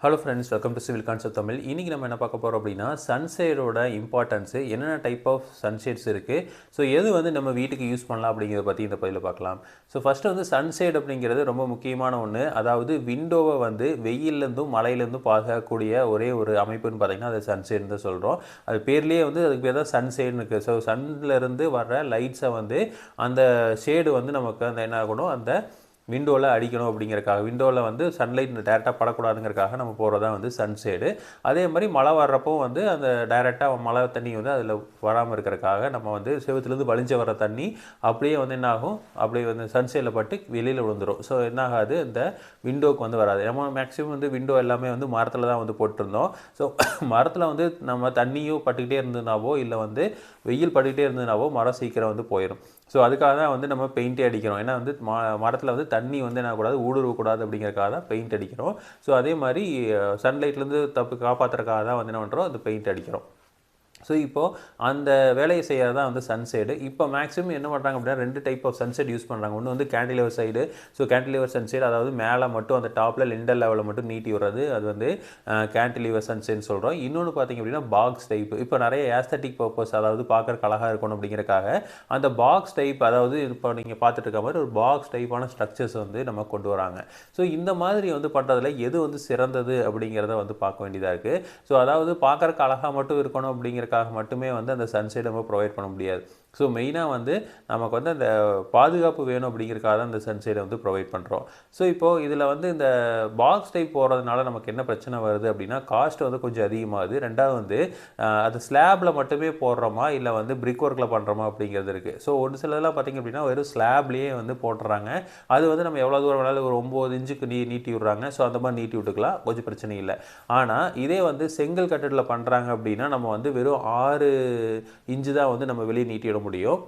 Hello friends welcome to civil concept Tamil இன்றைக்கி நம்ம என்ன பார்க்க போகிறோம் அப்படின்னா சன்ஷேடோட இம்பார்ட்டன்ஸு என்னென்ன டைப் ஆஃப் சன்ஷேட்ஸ் இருக்குது ஸோ எது வந்து நம்ம வீட்டுக்கு யூஸ் பண்ணலாம் அப்படிங்கிறத பற்றி இந்த பதிவில் பார்க்கலாம். ஸோ ஃபஸ்ட்டு வந்து சன்ஷேட் அப்படிங்கிறது ரொம்ப முக்கியமான ஒன்று அதாவது விண்டோவை வந்து வெயிலேருந்தும் மழையிலேருந்தும் பாதுகாக்கக்கூடிய ஒரே ஒரு அமைப்புன்னு பார்த்திங்கன்னா அது சன்ஷேட்னு தான் சொல்கிறோம் அது பேர்லேயே வந்து அதுக்கு பேர் தான் சன்ஷேட்னு இருக்குது ஸோ சன்லேருந்து வர்ற லைட்ஸை வந்து அந்த ஷேடு வந்து நமக்கு அந்த என்ன ஆகணும் அந்த விண்டோவில் அடிக்கணும் அப்படிங்கிறக்காக விண்டோவில் வந்து சன்லைட் டேரெக்டாக படக்கூடாதுங்கிறக்காக நம்ம போகிறதா வந்து சன்ஷேடு அதே மாதிரி மழை வர்றப்போ வந்து அந்த டைரெக்டாக மழை தண்ணி வந்து அதில் வராமல் இருக்கிறக்காக நம்ம வந்து செவத்துலேருந்து வலிஞ்ச வர தண்ணி அப்படியே வந்து என்னாகும்? அப்படியே வந்து சன்ஷேடில் பட்டு வெளியில் விழுந்துடும் ஸோ என்ன ஆகாது இந்த விண்டோவுக்கு வந்து வராது. நம்ம மேக்ஸிமம் வந்து விண்டோ எல்லாமே வந்து மரத்தில் தான் வந்து போட்டிருந்தோம். ஸோ மரத்தில் வந்து நம்ம தண்ணியும் பட்டுக்கிட்டே இருந்ததுனாவோ இல்லை வந்து வெயில் பட்டுக்கிட்டே இருந்ததுனாவோ மரம் சீக்கிரம் வந்து போயிடும் ஸோ அதுக்காக தான் வந்து நம்ம பெயிண்டே அடிக்கிறோம். ஏன்னா வந்து மா மரத்தில் வந்து தண்ணி வந்து என்ன கூடாது ஊடுருவக்கூடாது அப்படிங்கிறக்காக தான் பெயிண்ட் அடிக்கிறோம். ஸோ அதே மாதிரி சன்லைட்லேருந்து தப்பு காப்பாற்றுறக்காக தான் வந்து என்ன பண்ணுறோம் அந்த பெயிண்ட் அடிக்கிறோம். ஸோ இப்போது அந்த வேலையை செய்கிறது தான் வந்து சன்சைடு இப்போ மேக்ஸிமம் என்ன பண்ணுறாங்க அப்படின்னா ரெண்டு டைப் ஆஃப் சன்செட் யூஸ் பண்ணுறாங்க ஒன்று வந்து cantilever side so cantilever sunshade அதாவது மேலே மட்டும் அந்த டாப்பில் லிண்டர் லெவலில் மட்டும் நீட்டி விடுறது. அது வந்து கேண்டிலிவர் சன்சைட்னு சொல்கிறோம் இன்னொன்று பார்த்திங்க அப்படின்னா பாக்ஸ் டைப் இப்போ நிறைய ஏஸ்தட்டிக் பர்பஸ் அதாவது பார்க்குறக்கு அழகாக இருக்கணும் அப்படிங்கிறக்காக அந்த பாக்ஸ் டைப் அதாவது இப்போ நீங்கள் பார்த்துட்டு இருக்க மாதிரி ஒரு பாக்ஸ் டைப்பான ஸ்ட்ரக்சர்ஸ் வந்து நம்ம கொண்டு வராங்க. ஸோ இந்த மாதிரி வந்து பண்ணுறதுல எது வந்து சிறந்தது அப்படிங்கிறத வந்து பார்க்க வேண்டியதாக இருக்குது ஸோ அதாவது பார்க்குறக்கு அழகாக மட்டும் இருக்கணும் அப்படிங்கிற பேருக்காக மட்டுமே வந்து அந்த சன்சைட் நம்ம ப்ரொவைட் பண்ண முடியாது. ஸோ மெயினாக வந்து நமக்கு வந்து அந்த பாதுகாப்பு வேணும் அப்படிங்கிறக்காக தான் இந்த சன்சைடை வந்து ப்ரொவைட் பண்ணுறோம் ஸோ இப்போது இதில் வந்து இந்த பாக்ஸ் டைப் போகிறதுனால நமக்கு என்ன பிரச்சனை வருது அப்படின்னா காஸ்ட் வந்து கொஞ்சம் அதிகமாகுது. ரெண்டாவது வந்து அது ஸ்லாபில் மட்டுமே போடுறோமா இல்லை வந்து பிரிக் ஒர்க்கில் பண்ணுறோமா அப்படிங்கிறது இருக்குது ஸோ ஒரு சிலதெல்லாம் பார்த்திங்க அப்படின்னா வெறும் ஸ்லாப்லேயே வந்து போட்டுறாங்க. அது வந்து நம்ம எவ்வளோ தூரம் வேணாலும் ஒரு ஒம்பது இன்ச்சுக்கு நீ நீட்டி விட்றாங்க. ஸோ அந்த மாதிரி நீட்டி விட்டுக்கலாம். கொஞ்சம் பிரச்சனை இல்லை. ஆனால் இதே வந்து செங்கல் கட்டடில் பண்ணுறாங்க அப்படின்னா நம்ம வந்து வெறும் ஆறு இன்ச்சு தான் வந்து நம்ம வெளியே நீட்டி முடியும்.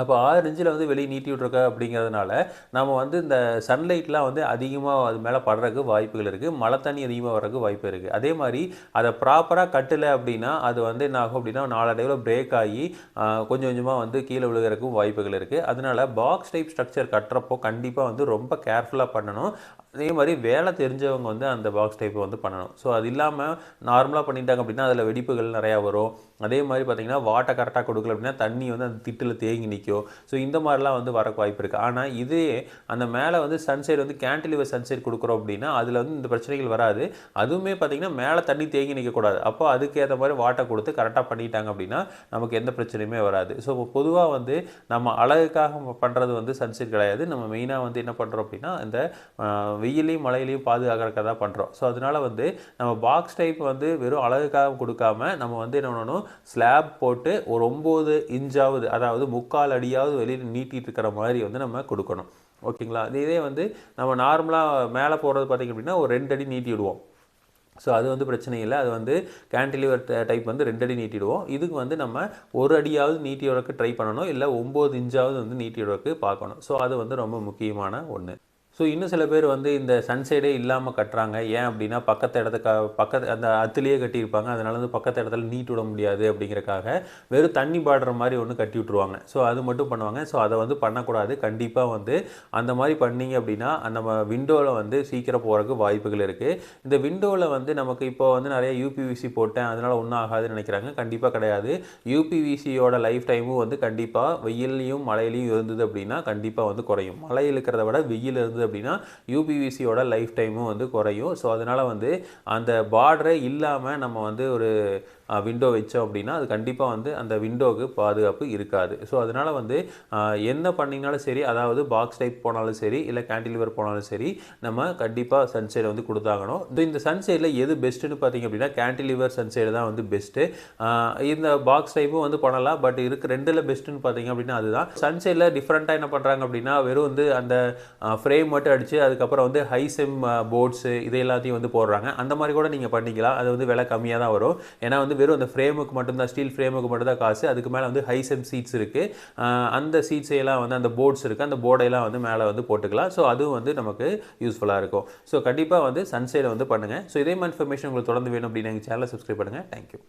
அப்போ ஆறு இன்ச்சில் வந்து வெளியே நீட்டி விட்ருக்க அப்படிங்கிறதுனால நம்ம வந்து இந்த சன்லைட்லாம் வந்து அதிகமாக அது மேலே படுறதுக்கு வாய்ப்புகள் இருக்குது மழை தண்ணி அதிகமாக வர்றதுக்கு வாய்ப்பு இருக்குது அதே மாதிரி அதை ப்ராப்பராக கட்டலை அப்படின்னா அது வந்து என்ன ஆகும் அப்படின்னா நாலடைவில் பிரேக் ஆகி கொஞ்சம் கொஞ்சமாக வந்து கீழே விழுகிறதுக்கும் வாய்ப்புகள் இருக்குது அதனால் பாக்ஸ் டைப் ஸ்ட்ரக்சர் கட்டுறப்போ கண்டிப்பாக வந்து ரொம்ப கேர்ஃபுல்லாக பண்ணணும். அதே மாதிரி வேலை தெரிஞ்சவங்க வந்து அந்த பாக்ஸ் டைப்பை வந்து பண்ணணும். ஸோ அது இல்லாமல் நார்மலாக பண்ணிட்டாங்க அப்படின்னா அதில் வெடிப்புகள் நிறையா வரும். அதே மாதிரி பார்த்திங்கன்னா வாட்டை கரெக்டாக கொடுக்கல அப்படின்னா தண்ணி வந்து அந்த திட்டில் தேங்கி நிற்கும் ஸோ இந்த மாதிரிலாம் வந்து வரக்கு வாய்ப்பு இருக்குது ஆனால் இதே அந்த மேலே வந்து சன்சைட் வந்து கேன்டிலிவர் சன்சைட் கொடுக்குறோம் அப்படின்னா அதில் வந்து இந்த பிரச்சனைகள் வராது. அதுவுமே பார்த்திங்கன்னா மேலே தண்ணி தேங்கி நிற்கக்கூடாது அப்போ அதுக்கேற்ற மாதிரி வாட்டை கொடுத்து கரெக்டாக பண்ணிட்டாங்க அப்படின்னா நமக்கு எந்த பிரச்சனையுமே வராது. ஸோ பொதுவாக வந்து நம்ம அழகுக்காக பண்ணுறது வந்து சன்சைட் கிடையாது. நம்ம மெயினாக வந்து என்ன பண்ணுறோம் அப்படின்னா இந்த வெயிலையும் மழையிலையும் பாதுகாக்கிறதுக்காக தான் பண்ணுறோம் ஸோ அதனால் வந்து நம்ம பாக்ஸ் டைப் வந்து வெறும் அழகுக்காக கொடுக்காம நம்ம வந்து என்ன பண்ணணும்? ஸ்லாப் போட்டு ஒரு ஒம்பது இன்ச்சாவது அதாவது முக்கால் அடியாவது வெளியில் நீட்டிகிட்டு இருக்கிற மாதிரி வந்து நம்ம கொடுக்கணும். ஓகேங்களா? இதே வந்து நம்ம நார்மலாக மேலே போகிறது பார்த்திங்க அப்படின்னா ஒரு ரெண்டு அடி நீட்டி விடுவோம். ஸோ அது வந்து பிரச்சனை இல்லை. அது வந்து கேன்டிலிவர் டைப் வந்து ரெண்டு அடி நீட்டிடுவோம் இதுக்கு வந்து நம்ம ஒரு அடியாவது நீட்டியோடக்கு ட்ரை பண்ணணும். இல்லை ஒம்பது இன்ச்சாவது வந்து நீட்டியோடக்கு பார்க்கணும். ஸோ அது வந்து ரொம்ப முக்கியமான ஒன்று ஸோ இன்னும் சில பேர் வந்து இந்த சன்சைடே இல்லாமல் கட்டுறாங்க. ஏன் அப்படின்னா பக்கத்து இடத்துக்கு பக்கத்து அந்த அத்துலேயே கட்டியிருப்பாங்க. அதனால வந்து பக்கத்து இடத்துல நீட்டு விட முடியாது அப்படிங்கிறக்காக வெறும் தண்ணி பாடுற மாதிரி ஒன்று கட்டி விட்ருவாங்க ஸோ அது மட்டும் பண்ணுவாங்க. ஸோ அதை வந்து பண்ணக்கூடாது. கண்டிப்பாக வந்து அந்த மாதிரி பண்ணிங்க அப்படின்னா நம்ம விண்டோவில் வந்து சீக்கிரம் போகிறதுக்கு வாய்ப்புகள் இருக்குது இந்த விண்டோவில் வந்து நமக்கு இப்போ வந்து நிறைய யூபிவிசி போட்டேன். அதனால் ஒன்றும் ஆகாதுன்னு நினைக்கிறாங்க. கண்டிப்பாக கிடையாது. யூபிவிசியோட லைஃப் டைமும் வந்து கண்டிப்பாக வெயிலையும் மழையிலையும் இருந்தது அப்படின்னா கண்டிப்பாக வந்து குறையும். மழை இருக்கிறத விட வெயில் இருந்தது அப்படின்னா யூபிவிசியோட லைஃப் டைமும் வந்து குறையும். ஸோ அதனால் வந்து அந்த பார்டரே இல்லாமல் நம்ம வந்து ஒரு விண்டோ வச்சோம் அப்படின்னா அது கண்டிப்பாக வந்து அந்த விண்டோவுக்கு பாதுகாப்பு இருக்காது. ஸோ அதனால் வந்து என்ன பண்ணிங்கனாலும் சரி அதாவது பாக்ஸ் டைப் போனாலும் சரி இல்லை கேண்டிலிவர் போனாலும் சரி நம்ம கண்டிப்பாக சன்சைடை வந்து கொடுத்தாகணும். இந்த சன்சைடில் எது பெஸ்ட்டுன்னு பார்த்தீங்க அப்படின்னா கேண்டிலிவர் சன்சைடு தான் வந்து பெஸ்ட்டு இந்த பாக்ஸ் டைப்பும் வந்து பண்ணலாம் பட் இருக்கு ரெண்டில் பெஸ்ட்டுன்னு பார்த்தீங்க அப்படின்னா அதுதான். சன்சைடில் டிஃப்ரெண்ட்டாக என்ன பண்ணுறாங்க அப்படின்னா வெறும் வந்து அந்த ஃப்ரேம் மட்டும் அடித்து அதுக்கப்புறம் வந்து ஹை செம் போர்ட்ஸு இது எல்லாத்தையும் வந்து போடுறாங்க. அந்த மாதிரி கூட நீங்கள் பண்ணிக்கலாம். அது வந்து விலை கம்மியாக தான் வரும். ஏன்னா வந்து வெறும் அந்த ஃப்ரேமுக்கு மட்டும்தான் ஸ்டீல் ஃப்ரேமுக்கு மட்டும் தான் காசு. அதுக்கு மேலே வந்து ஹை செம் சீட்ஸ் இருக்குது அந்த சீட்ஸையெல்லாம் எல்லாம் வந்து அந்த போர்ட்ஸ் இருக்குது அந்த போர்டையெல்லாம் வந்து மேலே வந்து போட்டுக்கலாம். ஸோ அதுவும் வந்து நமக்கு யூஸ்ஃபுல்லாக இருக்கும். ஸோ கண்டிப்பாக வந்து சன்சைடை வந்து பண்ணுங்கள் ஸோ இதே மாதிரி இன்ஃபர்மேஷன் உங்களுக்கு தொடர்ந்து வேணும் அப்படின்னு எங்கள் சேனலை சப்ஸ்கிரைப் பண்ணுங்கள் தேங்க்யூ